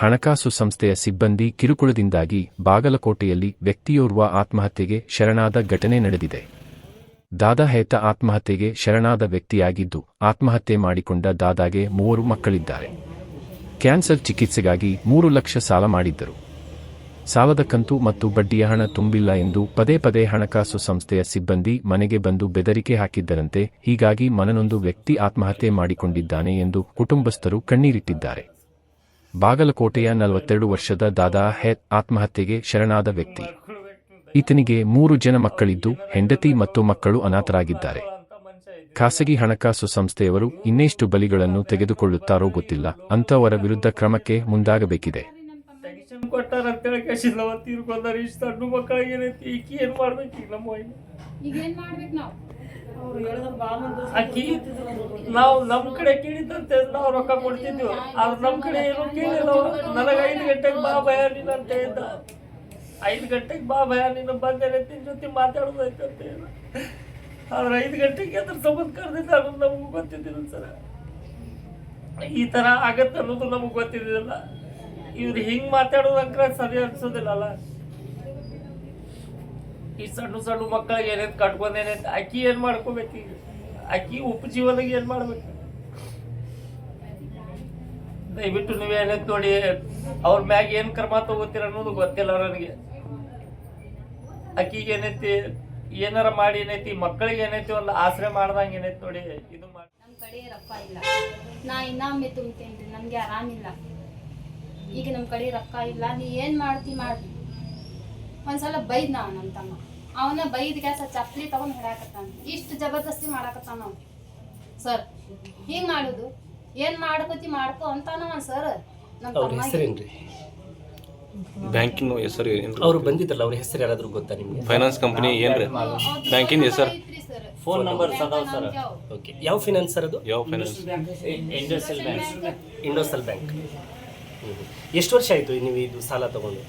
ಹಣಕಾಸು ಸಂಸ್ಥೆಯ ಸಿಬ್ಬಂದಿ ಕಿರುಕುಳದಿಂದಾಗಿ ಬಾಗಲಕೋಟೆಯಲ್ಲಿ ವ್ಯಕ್ತಿಯೋರ್ವ ಆತ್ಮಹತ್ಯೆಗೆ ಶರಣಾದ ಘಟನೆ ನಡೆದಿದೆ. ದಾದಾ ಹೇತ ಆತ್ಮಹತ್ಯೆಗೆ ಶರಣಾದ ವ್ಯಕ್ತಿಯಾಗಿದ್ದು, ಆತ್ಮಹತ್ಯೆ ಮಾಡಿಕೊಂಡ ದಾದಾಗೆ ಮೂವರು ಮಕ್ಕಳಿದ್ದಾರೆ. ಕ್ಯಾನ್ಸರ್ ಚಿಕಿತ್ಸೆಗಾಗಿ ಮೂರು ಲಕ್ಷ ಸಾಲ ಮಾಡಿದ್ದರು. ಸಾಲದ ಕಂತು ಮತ್ತು ಬಡ್ಡಿಯ ಹಣ ತುಂಬಿಲ್ಲ ಎಂದು ಪದೇ ಪದೇ ಹಣಕಾಸು ಸಂಸ್ಥೆಯ ಸಿಬ್ಬಂದಿ ಮನೆಗೆ ಬಂದು ಬೆದರಿಕೆ ಹಾಕಿದ್ದರಂತೆ ಹೀಗಾಗಿ ಮನನೊಂದು ವ್ಯಕ್ತಿ ಆತ್ಮಹತ್ಯೆ ಮಾಡಿಕೊಂಡಿದ್ದಾನೆ ಎಂದು ಕುಟುಂಬಸ್ಥರು ಕಣ್ಣೀರಿಟ್ಟಿದ್ದಾರೆ. ಬಾಗಲಕೋಟೆಯ ನಲವತ್ತೆರಡು ವರ್ಷದ ದಾದಾ ಹೆತ್ ಆತ್ಮಹತ್ಯೆಗೆ ಶರಣಾದ ವ್ಯಕ್ತಿ. ಈತನಿಗೆ ಮೂರು ಜನ ಮಕ್ಕಳಿದ್ದು ಹೆಂಡತಿ ಮತ್ತು ಮಕ್ಕಳು ಅನಾಥರಾಗಿದ್ದಾರೆ. ಖಾಸಗಿ ಹಣಕಾಸು ಸಂಸ್ಥೆಯವರು ಇನ್ನೆಷ್ಟು ಬಲಿಗಳನ್ನು ತೆಗೆದುಕೊಳ್ಳುತ್ತಾರೋ ಗೊತ್ತಿಲ್ಲ. ಅಂತವರ ವಿರುದ್ಧ ಕ್ರಮಕ್ಕೆ ಮುಂದಾಗಬೇಕಿದೆ. ಟೆನ್ಷನ್ ಕೊಟ್ಟಾರ ಅಂತೇಳಿ ಕಸಿಲ್ಲ ತೀರ್ಕೊಂಡಾರ ಇಷ್ಟು ಸಣ್ಣ ಮಕ್ಕಳಿಗೆ ಏನೈತಿ ಈಕಿ ಏನ್ ಮಾಡ್ಬೇಕು ಈಗ ನಮ್ಮ ಅಕ್ಕಿ ನಾವು ನಮ್ ಕಡೆ ಕೇಳಿದ್ದಂತೆ ನಾವು ರೊಕ್ಕ ಕೊಡ್ತಿದ್ವಿ. ಆದ್ರೆ ನಮ್ ಕಡೆ ಏನು ಕೇಳಿಲ್ಲ ನನಗೆ ಐದು ಗಂಟೆಗೆ ಬಾ ಭಯ ನೀನು ಅಂತ. ಹೇಳಿದ್ದ ಐದು ಗಂಟೆಗೆ ಬಾ ಭಯ ನೀನು ಬಂದೇನೆ ನಿನ್ ಜೊತೆ ಮಾತಾಡೋದೈತೆ ಅಂತ. ಹೇಳ ಆದ್ರೆ ಐದು ಗಂಟೆಗೆ ಅದ್ರ ಸಂಬಂಧ ಕರೆದಿದ್ದ ಅನ್ನೋದು ನಮಗೂ ಗೊತ್ತಿದ್ದಿಲ್ಲ ಸರ್. ಈ ತರ ಆಗತ್ತೆ ಅನ್ನೋದು ನಮಗೆ ಗೊತ್ತಿದ್ದಿಲ್ಲ. ಇವ್ರು ಹಿಂಗ್ ಮಾತಾಡೋದಂಕ್ರೆ ಸರಿ ಅನ್ಸೋದಿಲ್ಲ ಅಲ್ಲ ಈ ಸಣ್ಣ ಸಣ್ಣ ಮಕ್ಕಳಿಗೆ ಏನೈತೆ ಕಟ್ಕೊಂಡೇನೆ ಅಕ್ಕಿ ಏನು ಮಾಡ್ಕೋಬೇಕು ಈಗ? ಅಕ್ಕಿ ಉಪಜೀವನಿಗೆ ಏನು ಮಾಡ್ಬೇಕು? ದಯವಿಟ್ಟು ನೀವು ಏನೈತೆ ನೋಡಿ, ಅವ್ರ ಮ್ಯಾಗ ಏನು ಕ್ರಮ ತಗೋತೀರ ಅನ್ನೋದು ಗೊತ್ತಿಲ್ಲ ನನಗೆ. ಅಕ್ಕಿಗೆ ಏನೈತಿ, ಏನಾರ ಮಾಡಿ ಏನೈತಿ ಮಕ್ಕಳಿಗೆ ಏನೈತಿ ಒಂದು ಆಶ್ರಯ ಮಾಡ್ದಂಗೆ ಏನೈತಿ ನೋಡಿ, ಇದು ಮಾಡಿ ನಮ್ಮ ಕಡೆ ರೊಕ್ಕ ಇಲ್ಲ. ನಾ ಇನ್ನೊಮ್ಮೆ ತುಂಬ್ತೇನೆ ನನಗೆ ಆರಾಮಿಲ್ಲ. ಈಗ ನಮ್ಮ ಕಡೆ ರೊಕ್ಕ ಇಲ್ಲ, ನೀ ಏನು ಮಾಡ್ತಿ ಮಾಡ್ರಿ ಒಂದ್ಸಲ ಬೈದ್ ನಾವು ನಮ್ ತಮ್ಮ. ಅವನ ಬೈದ್ ಗ್ಯಾಸ ಚಪ್ಪಲಿ ತಗೊಂಡ್ ಹಿಡಾಕತ್ತಾನ ಇಷ್ಟು ಜಬರ್ದಸ್ತಿ ಮಾಡಾಕತ್ತಾನ ಅವ ಸರ್ ಹಿಂಗ್ ಮಾಡುದು? ಏನ್ ಮಾಡ್ಕೋತಿ ಮಾಡ್ಕೋ ಅಂತಾನ ಸರ್. ನಮ್ ಅವ್ರ ತಮ್ಮ ಹೆಸರೇನ್ರಿ? ಬ್ಯಾಂಕಿನ ಹೆಸರು ಏನ್ರಿ ಅವ್ರು ಬಂದಿದ್ರಲ್ಲ ಅವ್ರ ಹೆಸರು ಯಾರಾದ್ರೂ ಗೊತ್ತಾ ನಿಮ್ಗೆ? ಫೈನಾನ್ಸ್ ಕಂಪನಿ ಏನ್ರಿ? ಬ್ಯಾಂಕಿನ ಹೆಸರು? ಫೋನ್ ನಂಬರ್ ಸದಾವ್ ಸರ್. ಓಕೆ ಯಾವ ಫೈನಾನ್ಸ್ ಸರ್ ಅದು? ಯಾವ ಫೈನಾನ್ಸ್? ಇಂಡಸ್ಟ್ರಿಯಲ್ ಬ್ಯಾಂಕ್ ಇಂಡೋಸಲ್ ಬ್ಯಾಂಕ್ ಎಷ್ಟು ವರ್ಷ ಆಯ್ತು ನೀವು ಇದು ಸಾಲ ತಗೊಂಡು?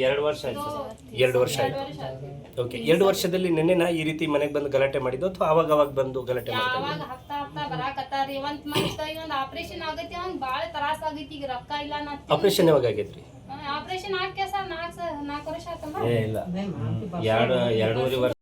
ಎರಡು ವರ್ಷ ಆಯ್ತು ಎರಡು ವರ್ಷ. ಆಯ್ತು. ಓಕೆ ಎರಡು ವರ್ಷದಲ್ಲಿ ನಿನ್ನೆನ ಈ ರೀತಿ ಮನೆಗೆ ಬಂದು ಗಲಾಟೆ ಮಾಡಿದ್ದು ಅಥವಾ ಅವಾಗ ಅವಾಗ ಬಂದು ಗಲಾಟೆ ಯಾವಾಗ ಹಪ್ತಾ ಹಪ್ತಾ ಬರಾಕತ್ತಾರಿ ಒಂದ್ ಮನ್ಸ್ ಒಂದ್ ಆಪರೇಷನ್ ಆಗೈತಿ ಅವ್ನ್ ಬಾಳ ತ್ರಾಸ ಆಗೈತಿ ಈಗ ರೊಕ್ಕ ಇಲ್ಲ ನಾ ಆಪರೇಷನ್ ಯಾವಾಗ ಆಗೈತ್ರಿ? ಆಪರೇಷನ್ ಆಗ್ಯಾಸ ಸರ್? ನಾಲ್ಕು ನಾಲ್ಕು ವರ್ಷ ಆತಮ್ಮ ಏ ಇಲ್ಲ. ಎರಡು ಎರಡೂವರೆ ವರ್ಷ